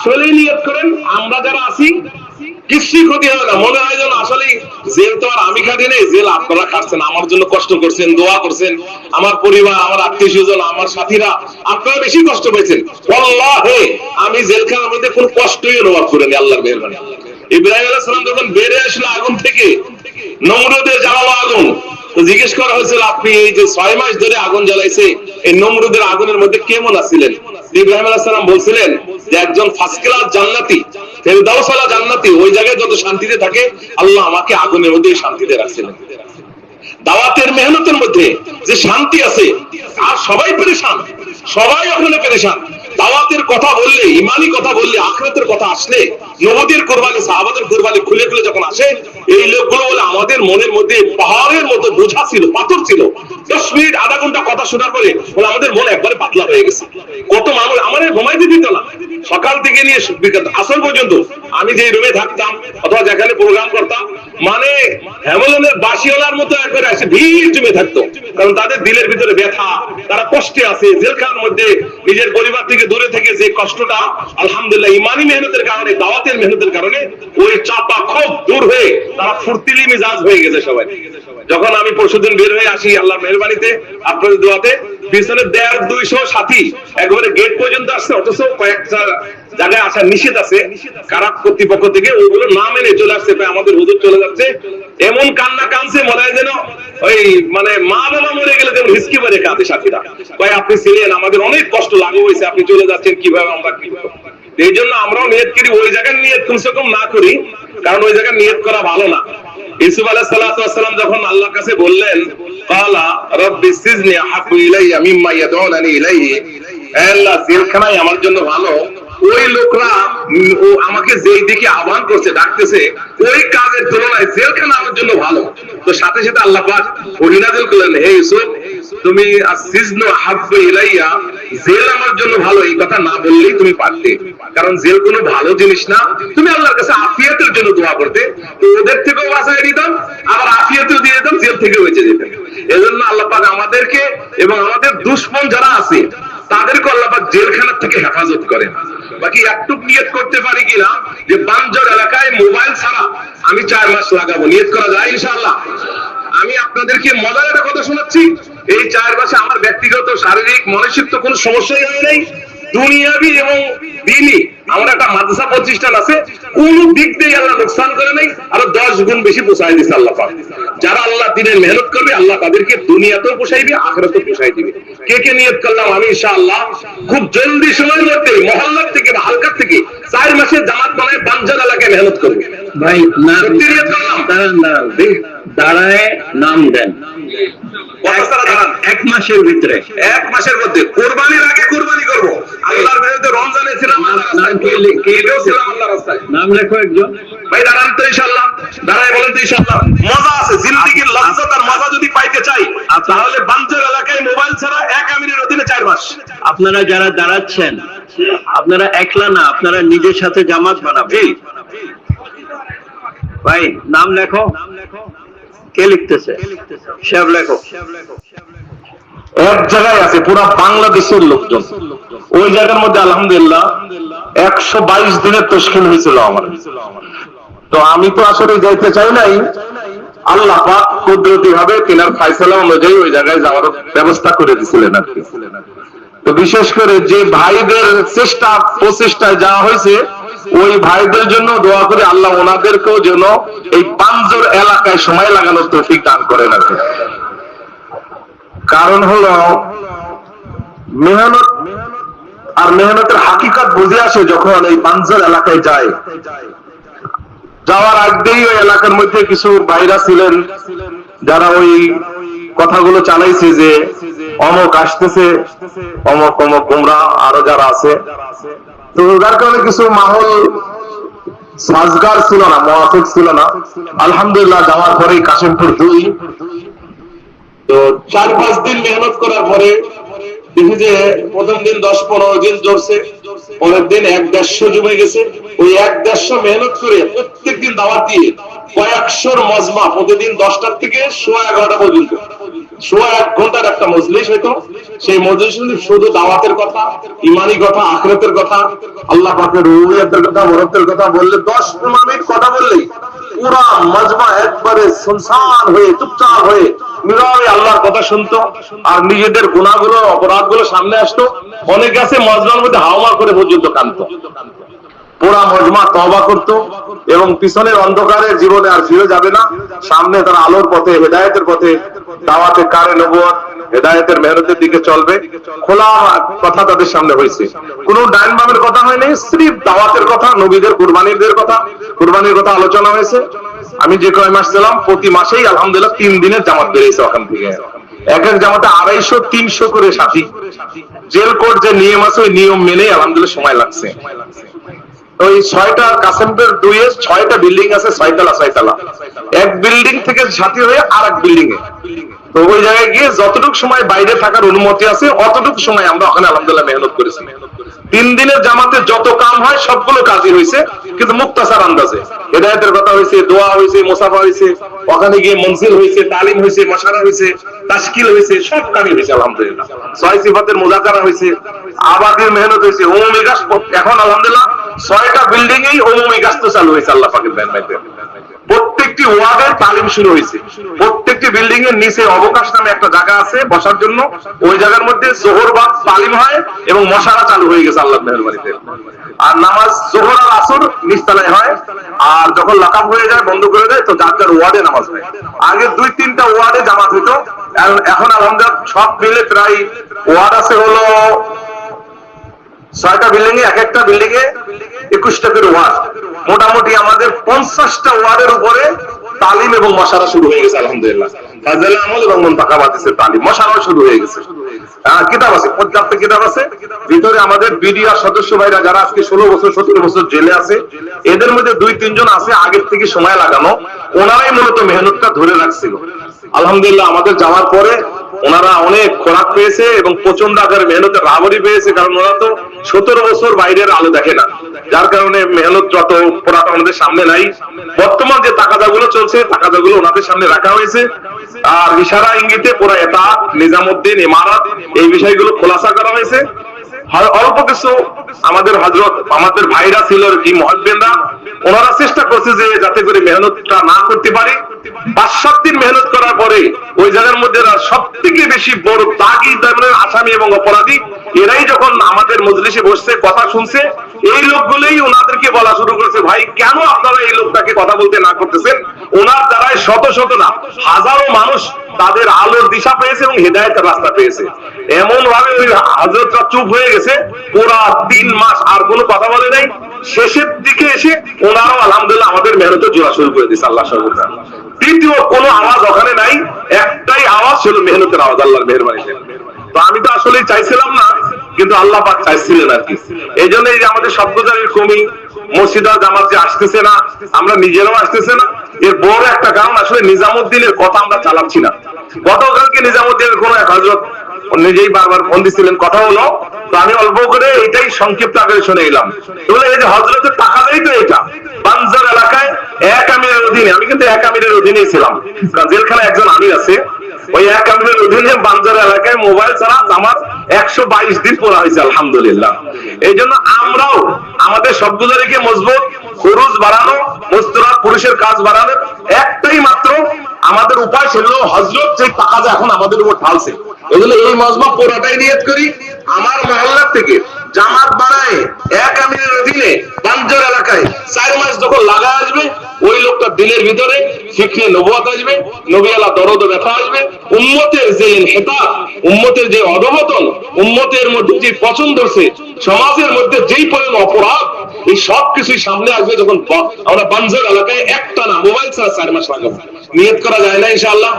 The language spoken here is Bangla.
আসলে নিয়ত করেন, আমরা যারা আছি কিছুই ক্ষতি হবে না। মনে হয় যেন আসলে জেল তো আর আমি খাটি নেই, জেল আপনারা খাচ্ছেন আমার জন্য কষ্ট করছেন, দোয়া করছেন। আমার পরিবার, আমার আত্মীয় স্বজন, আমার সাথীরা, আপনারা বেশি কষ্ট পেয়েছেন হে আমি জেলখানার মধ্যে কোনো কষ্টই অনুভব করিনি, আল্লাহর মেহরবানি। ইব্রাহিম আলাইহিস সালাম যখন বেড়ে আসলো আগুন থেকে, নমরুদের জ্বালালো আগুন। তো জিজ্ঞেস করা হয়েছিল, আপনি এই যে ছয় মাস ধরে আগুন জ্বালাইছে, এই নমরুদের আগুনের মধ্যে কেমন আছিলেন? ইব্রাহিম আলাইহিস সালাম বলছিলেন যে একজন ফার্স্ট ক্লাস জান্নাতি ফেরদাউসালা জান্নাতি, ওই জায়গায় যত শান্তিতে থাকে, আল্লাহ আমাকে আগুনের মধ্যে শান্তিতে রাখছিলেন। দাওয়াতের মেহনতের মধ্যে যে শান্তি আছে, আর সবাই পেরেশান, সবাই ওখানে পেরেশান। দাওয়াতের কথা বললে, ইমানি কথা বললে, আখরাতের কথা আসলে নবদের কোরবানি, সাহাবাদের কোরবানি খুলে খুলে যখন আসে, এই লোকগুলো বলে, আমাদের মনের মধ্যে পাহাড়ের মতো বোঝা ছিল, পাথর ছিল। দশ মিনিট, আধা ঘণ্টা কথা শোনার পরে বলে, আমাদের মন একবারে পাতলা হয়ে গেছে। কত মানুষ আমাদের ঘুমাইতে দিত না। সকাল থেকে নিয়ে আসর পর্যন্ত আমি যে রুমে থাকতাম অথবা যেখানে প্রোগ্রাম করতাম মানে হ্যামলনের বাসিওয়ালার মতো একবার এসে ভিড় জমে থাকতো। কারণ তাদের দিলের ভিতরে ব্যথা, তারা কষ্টে আছে, জেলখানার মধ্যে নিজের পরিবার থেকে দূরে থেকে যে কষ্টটা, আলহামদুলিল্লাহ, ইমানি মেহনতের কারণে, দাওয়াতের মেহনতের কারণে ওই চাপা খুব দূর হয়ে তারা ফুর্তিলি মিজাজ হয়ে গেছে সবাই। যখন আমি পরশুদিন বের হয়ে আসি আল্লাহর মেহরবানিতে, আপনাদের দোয়াতে, পিছনে দেড় দুইশো সাথী, একবারে গেট পর্যন্ত আসছে, অথচ কয়েকটা জায়গায় আসার নিষেধ আছে। কারা কর্তৃপক্ষ থেকে ওগুলো না মেনে চলে আসছে আমাদের হুজুর চলে যাচ্ছে। এমন কান্না কানছে মনে হয় যেন ওই মানে মা বাবা মরে গেলে যেমন হিসকি মারে কাঁদে সাথীরা। ভাই আপনি ছিলেন, আমাদের অনেক কষ্ট লাগু হয়েছে, আপনি চলে যাচ্ছেন কীভাবে আমরা এই জন্য আমরাও নিয়ত করি, ওই নিয়ত কমসে কম না করি, কারণ ওই জায়গায় নিয়ত করা ভালো না। ইউসুফ আলাইহিস সালাতু ওয়াসসালাম যখন আল্লাহর কাছে বললেন আমার জন্য ভালো। ওই লোকরা আমাকে যেই দিকে আহ্বান করছে, ডাকতেছে, ওই কাজের তুলনায় জেলখানা আমার জন্য ভালো। তো সাথে সাথে আল্লাহ করলেন, হে ইউসুফ তুমি ইলাইয়া, জেল আমার জন্য ভালো, এই কথা না বললেই তুমি পারতে। কারণ জেল কোনো ভালো জিনিস না। তুমি আল্লাহর কাছে আফিয়াতের জন্য দোয়া করতে। তো ওদের থেকেও বাঁচাই দিতাম আবার আফিয়াতেও দিয়ে দিতাম, জেল থেকে বেঁচে যেতাম। এজন্য আল্লাহ পাক আমাদেরকে এবং আমাদের দুশ্মন যারা আছে, তাদেরকে আল্লাহ পাক জেলখানা থেকে হেফাজত করেন। বাকি একটুক নিয়ত করতে পারি কিনা, যে বাঞ্জর এলাকায় মোবাইল ছাড়া আমি চার মাস লাগাবো। নিয়ত করা যায় ইনশাআল্লাহ? আমি আপনাদেরকে মজার একটা কথা শোনাচ্ছি। এই চার মাসে আমার ব্যক্তিগত শারীরিক মানসিক তো কোনো সমস্যাই হয় নাই। দুনিয়াবি এবং দিনই আমার একটা মাদ্রাসা প্রতিষ্ঠান আছে কোন দিক দিয়ে আল্লাহ লোকসান করে নাই আরও দশ গুণ বেশি পোষায় দিচ্ছে আল্লাহ পাক। যারা আল্লাহ দিনের মেহনত করবে আল্লাহ তাদেরকে দুনিয়াতেও পোষাইবে আখরাতেও পোষাই দিবে। কে কে নিয়ত করলাম আমি ইনশাআল্লাহ? খুব জলদি সময়ের মধ্যে মহল্লার থেকে বা হালকার থেকে চার মাসের জামাত বানায় বাঞ্জার এলাকায় মেহনত করবে। ভাই সত্যি নিয়ত করলাম? দাঁড়ান দাঁড়ান। দাঁড়ায় নাম দেন। এক মাসের ভিতরে। এক মাসের মধ্যে। কোরবানির আগে কোরবানি করব। আল্লাহর মেহনতে রমজানে ছিলাম আল্লাহর রাস্তায়। নাম লেখো একজন। ভাই দাঁড়ান তো ইনশাআল্লাহ। দাঁড়াই বলেন তো ইনশাআল্লাহ। মজা আছে জিন্দেগির লজ্জত আর মজা যদি পাইতে চাই তাহলে বাঞ্চার এলাকায় মোবাইল ছাড়া এক আমিরের অধীনে চার মাস। আপনারা যারা দাঁড়াচ্ছেন আপনারা একলা না আপনারা নিজের সাথে জামাত বানাবেন। ভাই নাম লেখো। কে লিখতেছে? সব লেখো। এক জায়গায় আছে পুরো বাংলাদেশের লোকজন। ওই জায়গার মধ্যে আলহামদুলিল্লাহ একশো বাইশ দিনের তস্কিল হয়েছিল আমার। তো আমি তো আসলে যাইতে চাই নাই। আল্লাহ পাক কুদরতি ভাবে তিনার ফাইসলা অনুযায়ী ওই জায়গায় যাওয়ার ব্যবস্থা করে দিছিলেন আর কি। তো বিশেষ করে যে ভাইদের চেষ্টা প্রচেষ্টায় যাওয়া হয়েছে ওই ভাইদের জন্য দোয়া করে আল্লাহ ওনাদেরকেও যেন এই পাঞ্জর এলাকায় সময় লাগানোর তৌফিক দান করেন আর কি। কারণ হলো, মেহনত আর মেহনতের হাকিকত বুঝে আসে যখন এই পাঞ্জর এলাকায় যায় যাওয়ার আগেই ওই এলাকার মধ্যে কিছু ভাইরা ছিলেন, যারা ওই কথাগুলো চালাইছে যে অমক আসতেছে, অমক অমক গুমরা আরও যারা আছে যার কারণে কিছু মাহল সাজগার ছিল না মোয়াফিক ছিল না। আলহামদুলিল্লাহ যাওয়ার পরেই কাশিমপুর দুই। তো চার পাঁচ দিন মেহনত করার পরে দেখি যে প্রথম দিন দশ পনেরো দিন ধরছে পরের দিন এক দেড়শো জমে গেছে। ওই এক দেড়শো মেহনত করে প্রত্যেক দিন দাওয়াত দিয়ে কয়েকশোর মজমা প্রতিদিন দশটার থেকে সোয়া এগারোটা পর্যন্ত। সোয়া এক ঘণ্টার একটা মজলিস হইতো। সেই মজলিস শুধু দাওয়াতের কথা, ইমানি কথা, আখরাতের কথা। আল্লাহ পাকের রুহিয়াতের কথা বরতের কথা বললে দশ মিনিট কথা বললেই পুরা একবারে সুনসান হয়ে, চুপচাপ হয়ে নীরবে আল্লাহর কথা শুনতো আর নিজেদের গুণাগুলো অপরাধগুলো সামনে আসতো। অনেক আছে মজমার মধ্যে হাওয়া করে পর্যন্ত কানতো পুরা মজমা তবা করত এবং পিছনের অন্ধকারের জীবনে আর ফিরে যাবে না। সামনে তারা আলোর পথে, হেদায়তের পথে, দাওয়াতে কারে নবুয়ত, হেদায়তের মেহনতের দিকে চলবে। খোলা কথা তাদের সামনে হয়েছে। কোন ডাইন বামের কথা হয়নি স্ত্রীপ দাওয়াতের কথা, নবীদের, কুরবানিদের কথা। কুরবানির কথা আলোচনা হয়েছে। আমি যে কয় মাস ছিলাম, প্রতি মাসেই আলহামদুলিল্লাহ তিন দিনের জামাত বেরিয়েছে ওখান থেকে। এক এক জামাতে আড়াইশো, তিনশো করে সাথী। জেল কোর্ট যে নিয়ম আছে, ওই নিয়ম মেনেই আলহামদুলিল্লাহ সময় লাগছে। ওই ছয়টা ছয়টা বিল্ডিং আছে, ছয়তলা ছয়তলা। এক বিল্ডিং থেকে হয়ে আর এক বিল্ডিং এ। তো ওই জায়গায় গিয়ে যতটুকু সময় বাইরে থাকার অনুমতি আছে, অতটুকু সময় আমরা ওখানে আলহামদুলিল্লাহ মেহনত করেছি। তিন দিনের জামাতে যত কাম হয়, সবগুলো কাজই হয়েছে, কিন্তু মুক্তাসার আন্দাজে। হেদায়তের কথা হয়েছে, দোয়া হয়েছে, মোসাফা হয়েছে, ওখানে গিয়ে মনসিল হয়েছে, তালিম হয়েছে, মশারা হয়েছে তাস্কিল হয়েছে, সব কামই হয়েছে, আলহামদুলিল্লাহ। ছয় সিফাতের মোজাকারা হয়েছে, আবাদের মেহনত হয়েছে ওমি এখন আলহামদুলিল্লাহ ছয়টা বিল্ডিং এই ওমি গাছ তো চালু হয়েছে, আল্লাহ পাকের ব্যান প্রত্যেকটি ওয়ার্ডের তালিম শুরু হয়েছে। প্রত্যেকটি বিল্ডিং এর নিচে অবকাশ নামে একটা জায়গা আছে বসার জন্য। ওই জায়গার মধ্যে জোহর বাদ তালিম হয় এবং মশারা চালু হয়ে গেছে আল্লাহ মেহরবানিতে। আর নামাজ জোহর আর আসর নিচতলায় হয়। আর যখন লাকাম হয়ে যায়, বন্ধ করে দেয়, তো যার যার ওয়ার্ডে নামাজ হয়। আগে দুই, তিনটা ওয়ার্ডে জামাত হইতো। এখন আলহামদুলিল্লাহ সব মিলে প্রায় ওয়ার্ড আছে হলো ছয়টা বিল্ডিং এ এক একটা বিল্ডিং এ একুশটা করে ওয়ার্ড। মোটামুটি আমাদের পঞ্চাশটা ওয়ার্ডের উপরে তালিম এবং মশারা শুরু হয়ে গেছে, আলহামদুলিল্লাহ। সদস্য ভাইরা যারা আজকে ষোলো বছর, সতেরো বছর জেলে আছে, এদের মধ্যে দুই আছে আগের থেকে সময় লাগানো। মূলত মেহনতটা ধরে রাখছিল। আলহামদুলিল্লাহ, আমাদের যাওয়ার পরে ওনারা অনেক খোরাক পেয়েছে এবং প্রচণ্ড আকারে মেহনতের রাবরি পেয়েছে, কারণ ওরা তো সতেরো বছর বাইরের আলো দেখে না। যার কারণে মেহনত যত খোরাক আমাদের সামনে নাই। বর্তমান যে তাকাদাগুলো চলছে তাকাদাগুলো ওনাদের সামনে রাখা হয়েছে। আর ইশারা ইঙ্গিতে পুরো এটা, নিজামুদ্দিন, ইমারত, এই বিষয়গুলো খোলাসা করা হয়েছে। অল্প কিছু আমাদের হজরত আমাদের ভাইরা ছিল কি মহাজবেনরা ওনারা চেষ্টা করছে যে যাতে করে মেহনতটা না করতে পারি। পাঁচ সাত দিন মেহনত করার পরে ওই জায়গার মধ্যে সব থেকে বেশি বড় তাগি আসামি এবং অপরাধী। এরাই যখন আমাদের মজলিসে বসছে, কথা শুনছে, এই লোকগুলোই ওনাদেরকে বলা শুরু করেছে, ভাই, কেন আপনারা এই লোকটাকে কথা বলতে না করতেছেন? ওনার দ্বারাই শত শত না, হাজারো মানুষ তাদের আলোর দিশা পেয়েছে এবং হেদায়তের রাস্তা পেয়েছে। এমন ভাবে ওই হাজরতরা চুপ হয়ে গেছে, পুরা তিন মাস আর কোনো কথা বলে নাই। শেষের দিকে এসে ওনারাও আলহামদুলিল্লাহ আমাদের মেহনত জোড়া শুরু করে দিয়েছে আল্লাহ সর্বদা দ্বিতীয়, কোনো আওয়াজ ওখানে নাই। একটাই আওয়াজ ছিল মেহনতের আওয়াজ, আল্লাহর মেহরবানিতে তো আমি তো আসলে চাইছিলাম না, কিন্তু আল্লাহ পাক চাইছিলেন আর কি। এই জন্য এই যে আমাদের শব্দদারির কমি, মসজিদা জামাত যে আসতেছে না, আমরা নিজেরাও আসতেছে না। এর বড় একটা কারণ আসলে নিজামুদ্দিনের কথা আমরা চালাচ্ছি না। গতকালকে নিজামুদ্দিনের কোন এক হজরত নিজেই বারবার ফোন দিচ্ছিলেন কথা হলো। তো আমি অল্প করে এটাই সংক্ষিপ্ত আকারে শুনে এলাম এই যে হজরতের টাকা দেয় তো এটা বানজার এলাকায় এক আমিরের অধীনে আমি কিন্তু এক আমিরের অধীনেই ছিলাম। জেলখানা একজন আমির আছে। ওই এক আমিরের অধীনে বাঞ্জার এলাকায় মোবাইল ছাড়া আমার একশো বাইশ দিন পড়া হয়েছে, আলহামদুলিল্লাহ। এই জন্য আমরাও আমাদের শব্দদারিকে মজবুত? খরচ বাড়ানো মস্তরা পুরুষের কাজ বাড়ানো একটাই মাত্র আমাদের উপায় ছিল হজরত যে টাকা এখন আমাদের উপর ঢালছে। এগুলো এই মজমা পুরোটাই নিয়ত করি। আমার মহল্লার থেকে জামাত বানায় এক আমিরের অধীনে বাঞ্জর এলাকায় চার মাস যখন লাগা আসবে, ওই লোকটা দিলের ভিতরে শিখে নবুয়াত আসবে নবীলা দরদ ব্যথা আসবে। উম্মতের যে হেতা উম্মতের যে অধবতন উম্মতের মধ্যে যে পছন্দ সে সমাজের মধ্যে যেই পরিমাণ অপরাধ, এই সব কিছুই সামনে আসবে যখন আমরা বাঞ্জর এলাকায় একটা না মোবাইল ছাড়া চার মাস লাগাবো। नियत करा जाए ना इनशाला